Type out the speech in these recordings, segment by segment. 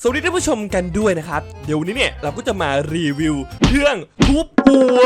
สวัสดีท่านผู้ชมกันด้วยนะครับ เดี๋ยววันนี้เนี่ยเราก็จะมารีวิวเครื่องทุบหัว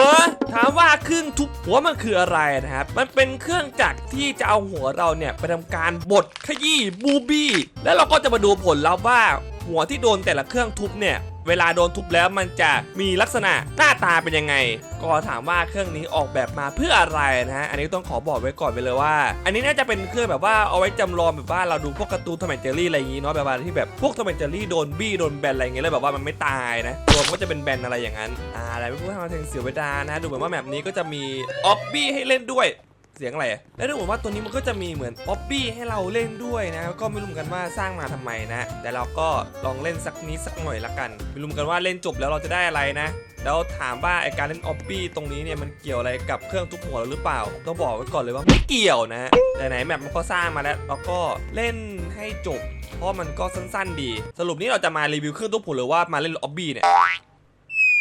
ถามว่าเครื่องทุบหัวมันคืออะไรนะครับ มันเป็นเครื่องจักรที่จะเอาหัวเราเนี่ยไปทำการบดขยี้บูบี้ แล้วเราก็จะมาดูผลลัพธ์ว่าหัวที่โดนแต่ละเครื่องทุบเนี่ย เวลาโดนทุบแล้วมันจะมีลักษณะหน้าตาเป็นยังไง ก็ถามว่าเครื่องนี้ออกแบบมาเพื่ออะไรนะฮะอันนี้ต้องขอบอกไว้ก่อนไปเลยว่า อันนี้น่าจะเป็นเครื่องแบบว่าเอาไว้จำลองแบบว่าเราดูพวกการ์ตูนทอมแอนเจอรี่อะไรอย่างงี้เนาะแบบว่าที่แบบพวกทอมแอนเจอรี่โดนบี้โดนแบนอะไรอย่างเงี้ยแล้วแบบว่ามันไม่ตายนะตัวมันก็จะเป็นแบนอะไรอย่างนั้นอ่าอะไรไม่พูดให้มางเสียเวลานะดูเหมือนว่าแมปนี้ก็จะมีออบบี้ให้เล่นด้วย เสียงอะไรแล้วดูเหมือนว่าตัวนี้มันก็จะมีเหมือนป๊อปปี้ให้เราเล่นด้วยนะ ก็ไม่รู้เหมือนกันว่าสร้างมาทำไมนะ แต่เราก็ลองเล่นสักนิดสักหน่อยละกัน ไม่รู้เหมือนกันว่าเล่นจบแล้วเราจะได้อะไรนะแล้วถามว่าไอการเล่นออปปี้ตรงนี้เนี่ยมันเกี่ยวอะไรกับเครื่องทุบหัวหรือเปล่าต้องบอกไว้ก่อนเลยว่าไม่เกี่ยวนะแต่ไหนแมปมันก็สร้างมาแล้วเราก็เล่นให้จบ เพราะมันก็สั้นๆดี สรุปนี้เราจะมารีวิวเครื่องทุบหัวหรือว่ามาเล่นออปปี้เนี่ย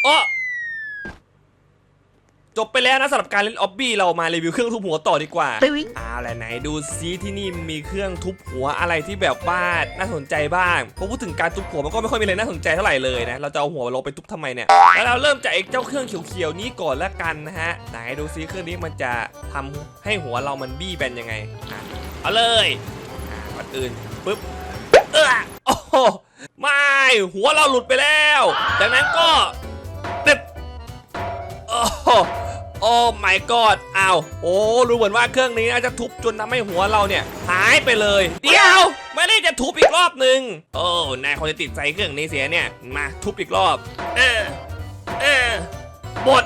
โอ้ จบไปแล้วนะสำหรับการเล่นออบบี้เรามารีวิวเครื่องทุบหัวต่อดีกว่า Doing เอาละไหนดูซิที่นี่มีเครื่องทุบหัวอะไรที่แบบว่าน่าสนใจบ้างพอพูดถึงการทุบหัวมันก็ไม่ค่อยมีอะไรน่าสนใจเท่าไหร่เลยนะเราจะเอาหัวเราไปทุบทำไมเนี่ยแล้วเราเริ่มจากไอ้เจ้าเครื่องเขียวๆนี้ก่อนละกันนะฮะไหนดูซิเครื่องนี้มันจะทำให้หัวเรามันบี้แบนยังไงอะเอาเลยอะก่อนอื่นปึ๊บเออโอ้โหไม่หัวเราหลุดไปแล้ว จากนั้นก็ตึ๊บโอ้โหโอ้ my god อ้าวโอ้รู้เหมือนว่าเครื่องนี้นะจะทุบจนทำให้หัวเราเนี่ยหายไปเลย เดี๋ยว ไม่ได้จะทุบอีกรอบหนึ่งโอ้นายคงจะติดใจเครื่องนี้เสียเนี่ยมาทุบอีกรอบ เออเออบด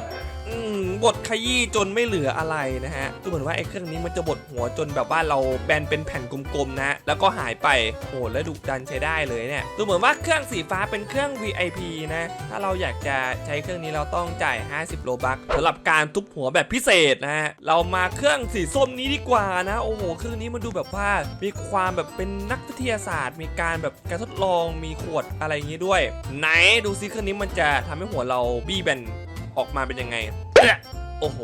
บดขยี้จนไม่เหลืออะไรนะฮะดูเหมือนว่าไอ้เครื่องนี้มันจะบดหัวจนแบบว่าเราแบนเป็นแผ่นกลมๆนะแล้วก็หายไปโอ้แล้วดุดันใช้ได้เลยเนี่ยดูเหมือนว่าเครื่องสีฟ้าเป็นเครื่อง VIP นะถ้าเราอยากจะใช้เครื่องนี้เราต้องจ่าย 50 โลบัคสำหรับการทุบหัวแบบพิเศษนะฮะเรามาเครื่องสีส้มนี้ดีกว่านะโอ้โหเครื่องนี้มันดูแบบว่ามีความแบบเป็นนักวิทยาศาสตร์ มีการแบบการทดลองมีขวดอะไรอย่างนี้ด้วย ไหนดูซิเครื่องนี้มันจะทำให้หัวเราบี้แบนออกมาเป็นยังไง โอ้โห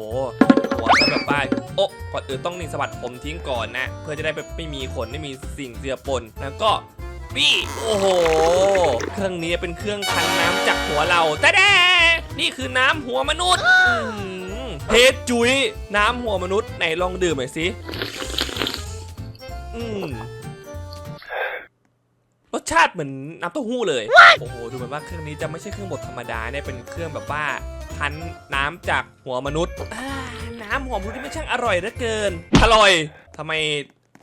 หัวจะแบบว่าโอ้ก่อนอื่นต้องนี่สะบัดผมทิ้งก่อนนะ เพื่อจะได้แบบไม่มีขนไม่มีสิ่งเจือปนแล้วก็บี้โอ้โห เครื่องนี้เป็นเครื่องคันน้ำจากหัวเราแต่แดนี่คือน้ำหัวมนุษย์เฮดจุยน้ำหัวมนุษย์ไหนลองดื่มหน่อยสิอืมรสชาติเหมือนน้ำเต้าหู้เลย โอ้โห ดูเหมือนว่าเครื่องนี้จะไม่ใช่เครื่องบดธรรมดาเนี่ยเป็นเครื่องแบบว่า คั้นน้ำจากหัวมนุษย์อ่าน้ำหัวมนุษย์ที่ไม่ช่างอร่อยเหลือเกิน อร่อยทำไม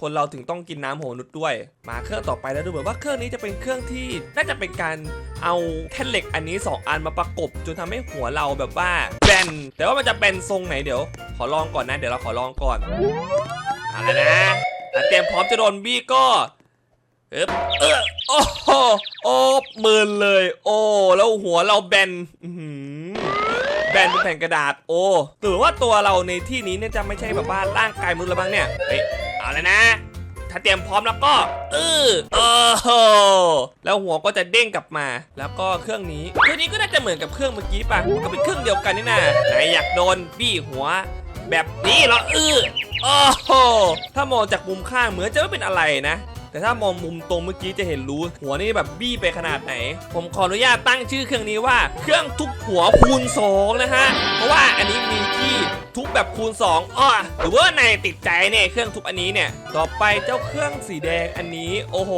คนเราถึงต้องกินน้ำหัวมนุษย์ด้วย มาเครื่องต่อไปแล้วดูเหมือนว่าเครื่องนี้จะเป็นเครื่องที่น่าจะเป็นการเอาแท่นเหล็กอันนี้ 2 อันมาประกบจนทำให้หัวเราแบบว่าแบนแต่ว่ามันจะเป็นทรงไหนเดี๋ยว ขอลองก่อนนะ เดี๋ยวเราขอลองก่อนเอาละนะถ้าเตรียมพร้อมจะโดนบี้ก็เอบเออโอ้โหโอ้หมืนเลย โอ้แล้วหัวเราแบนอื้อหือ แบนเป็นแผ่นกระดาษโอ้หรือว่าตัวเราในที่นี้เนี่ยจะไม่ใช่แบบว่าร่างกายมนุษย์แล้วบ้างเนี่ยเฮ้ยเอาเลยนะ ถ้าเตรียมพร้อมแล้วก็เออโอ้โหแล้วหัวก็จะเด้งกลับมา แล้วก็เครื่องนี้เครื่องนี้ก็น่าจะเหมือนกับเครื่องเมื่อกี้ป่ะมันก็เป็นเครื่องเดียวกันนี่นะไหนอยากโดนบี้หัว แบบนี้เหรอเออโอ้โหถ้ามองจากมุมข้างเหมือนจะไม่เป็นอะไรนะ แต่ถ้ามองมุมตรงเมื่อกี้จะเห็นรู้ หัวนี่แบบบี้ไปขนาดไหน ผมขออนุญาตตั้งชื่อเครื่องนี้ว่า เครื่องทุบหัวคูณ2นะฮะเพราะว่าอันนี้มีที่ทุบแบบคูณ 2อ้อหรือว่านายติดใจเนี่ยเครื่องทุบอันนี้เนี่ย ต่อไปเจ้าเครื่องสีแดงอันนี้โอ้โห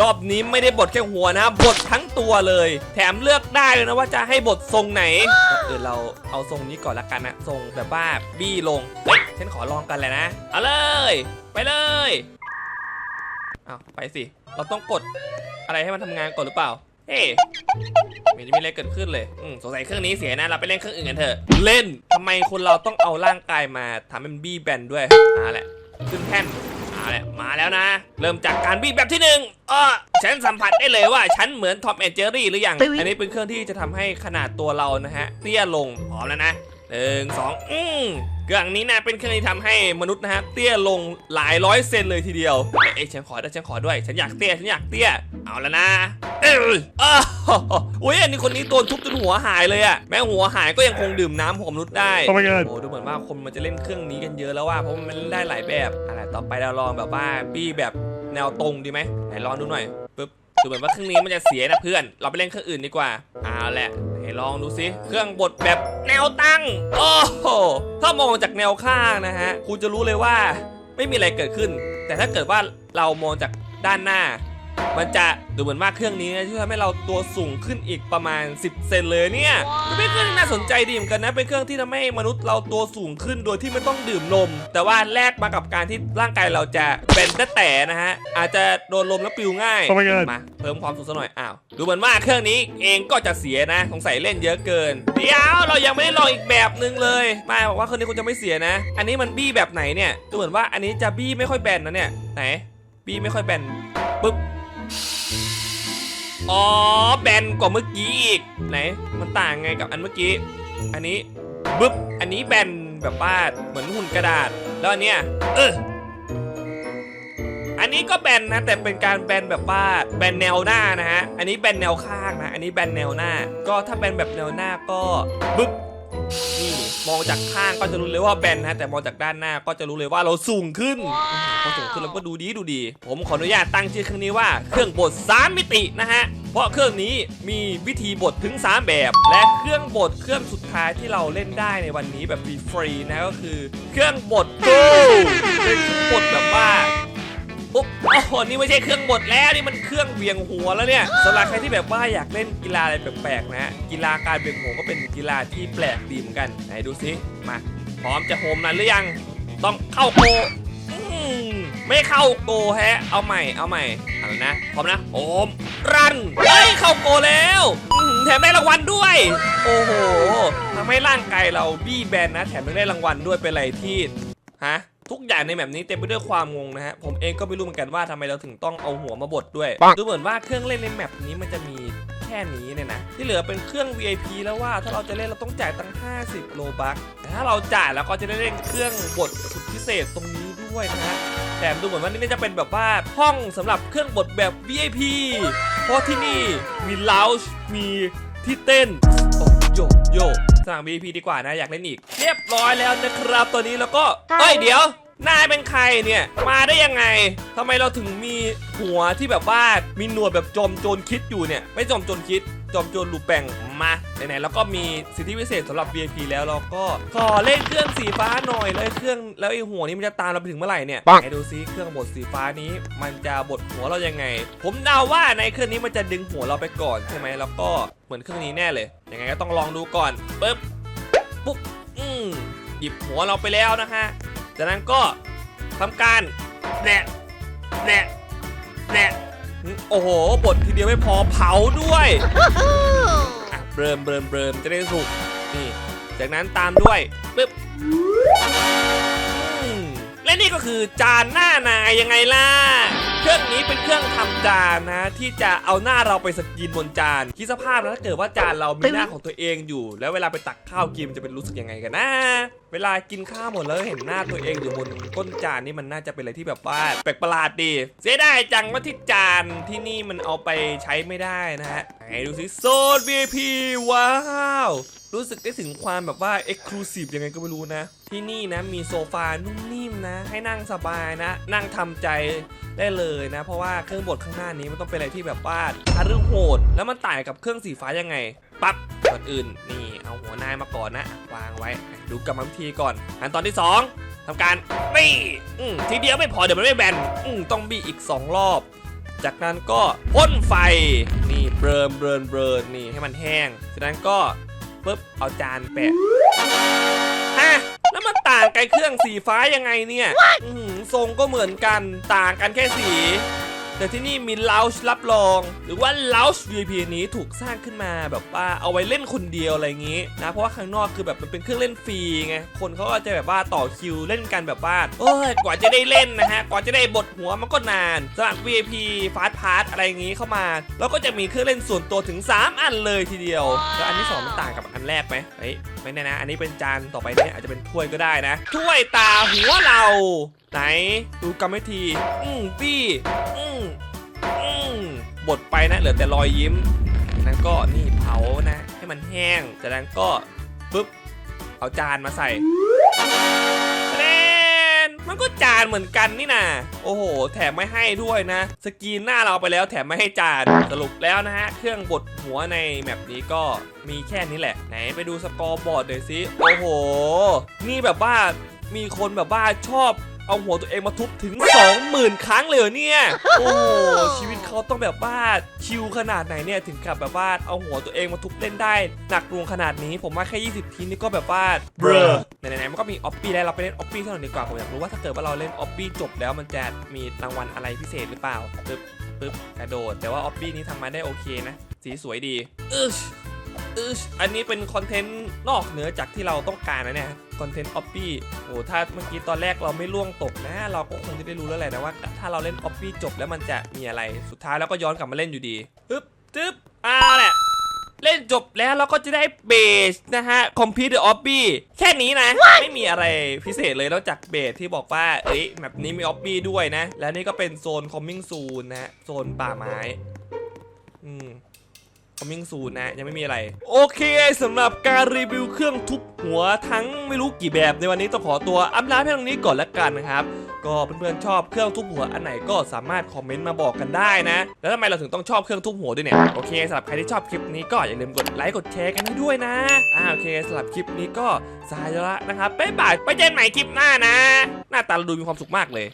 รอบนี้ไม่ได้บดแค่หัวนะบดทั้งตัวเลย แถมเลือกได้เลยนะว่าจะให้บดทรงไหนก่ออเราเอาทรงนี้ก่อนละกันนะทรงแบบว่าบี้ลงฉันขอลองกันเลยนะ เอาเลย ไปเลย อ้าวไปสิ เราต้องกดอะไรให้มันทำงานก่อนหรือเปล่า เฮ้ไม่ได้มีอะไรเกิดขึ้นเลย อืมสงสัยเครื่องนี้เสียนะ เราไปเล่นเครื่องอื่นกันเถอะ เล่นทำไมคนเราต้องเอาร่างกายมาทำให้มันบี้แบนด้วยมาแหละ ขึ้นแท่นมาแหละ มาแล้วนะ เริ่มจากการบี้แบบที่หนึ่งอ้อฉันสัมผัสได้เลยว่าฉันเหมือนทอมแอนเจอรี่หรือยังตึ้งอันนี้เป็นเครื่องที่จะทำให้ขนาดตัวเรานะฮะเตี้ยลงพร้อมแล้วนะหนึ่งสองอืม เครื่องนี้นะเป็นเครื่องที่ทำให้มนุษย์นะฮะเตี้ยลงหลายร้อยเซนเลยทีเดียวเอ้ยเอ้ยฉันขอด้วยฉันขอด้วย ฉันอยากเตี้ยฉันอยากเตี้ยเอาแล้วนะเอยอ้าวอุ้ยอันนี้คนนี้โดนทุบจนหัวหายเลยอะแม้หัวหายก็ยังคงดื่มน้ำของมนุษย์ได้ Oh my god โอ้ดูเหมือนว่าคนมันจะเล่นเครื่องนี้กันเยอะแล้วว่าเพราะมันเล่นได้หลายแบบอะไรต่อไปเราลองแบบว่าบี้แบบแนวตรงดีไหมไหนลองดูหน่อยปึ๊บ ดูเหมือนว่าเครื่องนี้มันจะเสียนะเพื่อน เราไปเล่นเครื่องอื่นดีกว่าเอาแหละให้ลองดูสิเครื่องบดแบบแนวตั้ง โอ้โหถ้ามองจากแนวข้างนะฮะ คุณจะรู้เลยว่าไม่มีอะไรเกิดขึ้น แต่ถ้าเกิดว่าเรามองจากด้านหน้า มันจะดูเหมือนว่าเครื่องนี้นะที่ทำให้เราตัวสูงขึ้นอีกประมาณ 10 เซนเลยเนี่ยมันเป็นเครื่องที่น่าสนใจดีเหมือนกันนะ เป็นเครื่องที่ทำให้มนุษย์เราตัวสูงขึ้นโดยที่ไม่ต้องดื่มนม แต่ว่าแลกมากับการที่ร่างกายเราจะเป็นแต่แต่นะฮะ อาจจะโดนลมแล้วปลิวง่าย Oh my god มาเพิ่มความสูงสักหน่อย อ้าว ดูเหมือนว่าเครื่องนี้เองก็จะเสียนะ สงสัยเล่นเยอะเกิน เดี๋ยวเรายังไม่ได้ลองอีกแบบหนึ่งเลย มาบอกว่าเครื่องนี้คุณจะไม่เสียนะ อันนี้มันบี้แบบไหนเนี่ย ดูเหมือนว่าอันนี้จะบี้ไม่ค่อยแบนนะเนี่ย ไหน บี้ไม่ค่อยแบนปึ๊บ อ๋อแบนกว่าเมื่อกี้อีกไหนมันต่างไงกับอันเมื่อกี้ อันนี้ปึ๊บอันนี้แบนแบบว่าเหมือนหุ่นกระดาษ แล้วอันเนี้ยเอออันนี้ก็แบนนะแต่เป็นการแบนแบบว่าแบนแนวหน้านะฮะอันนี้แบนแนวข้างนะอันนี้แบนแนวหน้า ก็ถ้าแบนแบบแนวหน้าก็บึ๊บ นี่มองจากข้างก็จะรู้เลยว่าแบนนะแต่มองจากด้านหน้าก็จะรู้เลยว่าเราสูงขึ้นพอสูงขึ้นแล้วก็ดูดีดูดี ผมขออนุญาตตั้งชื่อเครื่องนี้ว่าเครื่องบด3มิตินะฮะเพราะเครื่องนี้มีวิธีบดถึง 3 แบบ และเครื่องบดเครื่องสุดท้ายที่เราเล่นได้ในวันนี้แบบฟรีๆนะก็คือ เครื่องบดกูเป็นเครื่องบดแบบว่า ปุ๊บโอ้โหนี่ไม่ใช่เครื่องบดแล้วนี่มันเครื่องเบี่ยงหัวแล้วเนี่ยสำหรับใครที่แบบว่าอยากเล่นกีฬาอะไรแปลกๆนะกีฬาการเบี่ยงหัวก็เป็นกีฬาที่แปลกดีเหมือนกันไหนดูสิมาพร้อมจะโฮมนั้นหรือยัง ต้องเข้าโกอืมไม่เข้าโกแฮะ เอาใหม่เอาใหม่เอาละนะพร้อมนะโฮมรันเฮ้ยเข้าโกแล้วอื้อหือแถมได้รางวัลด้วย โอ้โหทำให้ร่างกายเราบี้แบนนะ แถมยังได้รางวัลด้วยเป็นอะไรที่ฮะ ทุกอย่างในแบบนี้เต็มไปด้วยความงงนะฮะ ผมเองก็ไม่รู้เหมือนกันว่าทำไมเราถึงต้องเอาหัวมาบดด้วยปังดูเหมือนว่าเครื่องเล่นในแมปนี้มันจะมีแค่นี้เนี่ยนะ ที่เหลือเป็นเครื่อง VIP แล้วว่าถ้าเราจะเล่นเราต้องจ่ายตั้ง 50 โลบัคแต่ถ้าเราจ่ายแล้วก็จะได้เล่นเครื่องบดสุดพิเศษตรงนี้ด้วยนะฮะแถมดูเหมือนว่านี่น่าจะเป็นแบบว่าห้องสำหรับเครื่องบดแบบ VIP เพราะที่นี่มีลาวช์มีที่เต้นโอ้โย โยสั่ง VIP ดีกว่านะอยากเล่นอีก เรียบร้อยแล้วนะครับตอนนี้แล้วก็เอ้ยเดี๋ยวนายเป็นใครเนี่ย มาได้ยังไงทำไมเราถึงมีหัวที่แบบว่ามีหนวดแบบจอมโจรคิดอยู่เนี่ย ไม่จอมโจรคิด จอมโจรลูแปงมาไหนๆแล้วก็มีสิทธิพิเศษสำหรับ VIP แล้วเราก็ขอเล่นเครื่องสีฟ้าหน่อยแล้วไอ้เครื่องแล้วไอ้หัวนี้มันจะตามเราไปถึงเมื่อไหร่เนี่ยปังไหนดูซิเครื่องบดสีฟ้านี้ มันจะบดหัวเรายังไง ผมเดาว่าในเครื่องนี้มันจะดึงหัวเราไปก่อนใช่ไหมแล้วก็เหมือนเครื่องนี้แน่เลยยังไงก็ต้องลองดูก่อนปึ๊บปุ๊บอืมหยิบหัวเราไปแล้วนะฮะจากนั้นก็ทำการแหนะแหนะแหนะ โอ้โหบดทีเดียวไม่พอเผาด้วยอะเบิร์มเบิร์มเบิร์มจะได้สุกนี่ จากนั้นตามด้วยปึ๊บอืม และนี่ก็คือจานหน้านายยังไงล่ะ เครื่องนี้เป็นเครื่องทำจานนะ ที่จะเอาหน้าเราไปสกรีนบนจานคิดสภาพนะถ้าเกิดว่าจานเรามีหน้าของตัวเองอยู่ แล้วเวลาไปตักข้าวกินมันจะเป็นรู้สึกยังไงกันนะ เวลากินข้าวหมดแล้วเห็นหน้าตัวเองอยู่บนก้นจานนี่มันน่าจะเป็นอะไรที่แบบว่าแปลกประหลาดดี เสียดายจังว่าที่จานที่นี่มันเอาไปใช้ไม่ได้นะฮะไหนดูสิโซน VIP ว้าวรู้สึกได้ถึงความแบบว่า Exclusive ยังไงก็ไม่รู้นะ ที่นี่นะมีโซฟานุ่มนิ นะ ให้นั่งสบายนะ นั่งทำใจได้เลยนะ เพราะว่าเครื่องบดข้างหน้านี้มันต้องเป็นอะไรที่แบบว่าทารึงโหด แล้วมันต่างกับเครื่องสีฟ้ายังไง ปั๊บก่อนอื่นนี่เอาหัวนายมาก่อนนะ วางไว้ ดูกรรมวิธีก่อนขั้นตอนที่ 2ทำการบี้อืมทีเดียวไม่พอเดี๋ยวมันไม่แบนอืมต้องบี้อีก 2 รอบ จากนั้นก็พ่นไฟนี่เบิร์นเบิร์นเบิร์นนี่ให้มันแห้งจากนั้นก็ปุ๊บเอาจานแปะฮะ ต่างกับเครื่องสีฟ้ายังไงเนี่ยอื้อหือทรงก็เหมือนกันต่างกันแค่สี แต่ที่นี่มีล o ชรับรอง หรือว่าล o ช VIP นี้ถูกสร้างขึ้นมาแบบว่าเอาไว้เล่นคนเดียวอะไรอย่างนี้นะเพราะว่าข้างนอกคือแบบมันเป็นเครื่องเล่นฟรีไงคนเขาก็จะแบบว่าต่อคิวเล่นกันแบบว่าโอ้ยกว่าจะได้เล่นนะฮะกว่าจะได้บทหัวมันก็นานสำหรับ VIP Fast Pass อะไรอย่างนี้เข้ามา แล้วก็จะมีเครื่องเล่นส่วนตัวถึง 3 อันเลยทีเดียว แล้วอันที่สองมันต่างกับอันแรกไหมเฮ้ยไม่แน่นะ อันนี้เป็นจานต่อไปเนี่ยอาจจะเป็นถ้วยก็ได้นะถ้วยตาหัวเรา ไหนดูกรรมวิธี อืมปี้อืมอืม บดไปนะเหลือแต่รอยยิ้มจากนั้นก็นี่เผานะ ให้มันแห้งจากนั้นก็ปุ๊บเอาจานมาใส่แนนมันก็จานเหมือนกันนี่นะโอ้โห แถมไม่ให้ด้วยนะ สกีนหน้าเราไปแล้วแถมไม่ให้จานสรุปแล้วนะฮะ เครื่องบดหัวในแมปนี้ก็มีแค่นี้แหละ ไหนไปดูสกอร์บอร์ดหน่อยสิ โอ้โห นี่แบบว่ามีคนแบบว่าชอบ เอาหัวตัวเองมาทุบถึง 20,000 ครั้งเลยเหรอเนี่ย โอ้โหชีวิตเขาต้องแบบว่าชิลขนาดไหนเนี่ยถึงกับแบบว่าเอาหัวตัวเองมาทุบเล่นได้ หนักหน่วงขนาดนี้ผมว่าแค่ 20 ทีนี่ก็แบบว่าเบรอไหนๆมันก็มีออปปี้แล้วเราไปเล่นออปปี้เท่านั้นดีกว่าผมอยากรู้ว่าถ้าเกิดว่าเราเล่นออปปี้จบแล้วมันจะมีรางวัลอะไรพิเศษหรือเปล่าปึ๊บปึ๊บกระโดด แต่ว่าออปปี้นี้ทำมาได้โอเคนะ สีสวยดีอึช อึชอันนี้เป็นคอนเทนต์นอกเหนือจากที่เราต้องการนะเนี่ยคอนเทนต์ออปปี้โอ้ถ้าเมื่อกี้ตอนแรกเราไม่ล่วงตกนะ เราก็คงจะได้รู้แล้วแหละนะว่า ถ้าเราเล่นออปปี้จบแล้วมันจะมีอะไรสุดท้ายแล้วก็ย้อนกลับมาเล่นอยู่ดีอึ๊บจึ๊บอ่าแหละเล่นจบแล้วเราก็จะได้เบสนะฮะคอมพิวเตอร์ออปปี้แค่นี้นะ ไม่มีอะไรพิเศษเลยนอกจากเบสที่บอกว่า เอ้ยแบบนี้มีออปปี้ด้วยนะ แล้วนี่ก็เป็นโซนคอมมิ่งซูนนะฮะโซนป่าไม้ อืม คอมมิ่งซูนนะ ยังไม่มีอะไร โอเคสำหรับการรีวิวเครื่องทุบหัวทั้งไม่รู้กี่แบบในวันนี้ต้องขอตัวอัพลาเพียงเท่านี้ก่อนละกันนะครับ ก็เพื่อนๆชอบเครื่องทุบหัวอันไหนก็สามารถคอมเมนต์มาบอกกันได้นะ แล้วทำไมเราถึงต้องชอบเครื่องทุบหัวด้วยเนี่ย โอเคสำหรับใครที่ชอบคลิปนี้ก็อย่าลืมกดไลค์กดแชร์กันให้ด้วยนะอ่าโอเคสำหรับคลิปนี้ก็สายละนะครับบ๊ายบายไปเจอกันใหม่คลิปหน้านะ หน้าตาเราดูมีความสุขมากเลย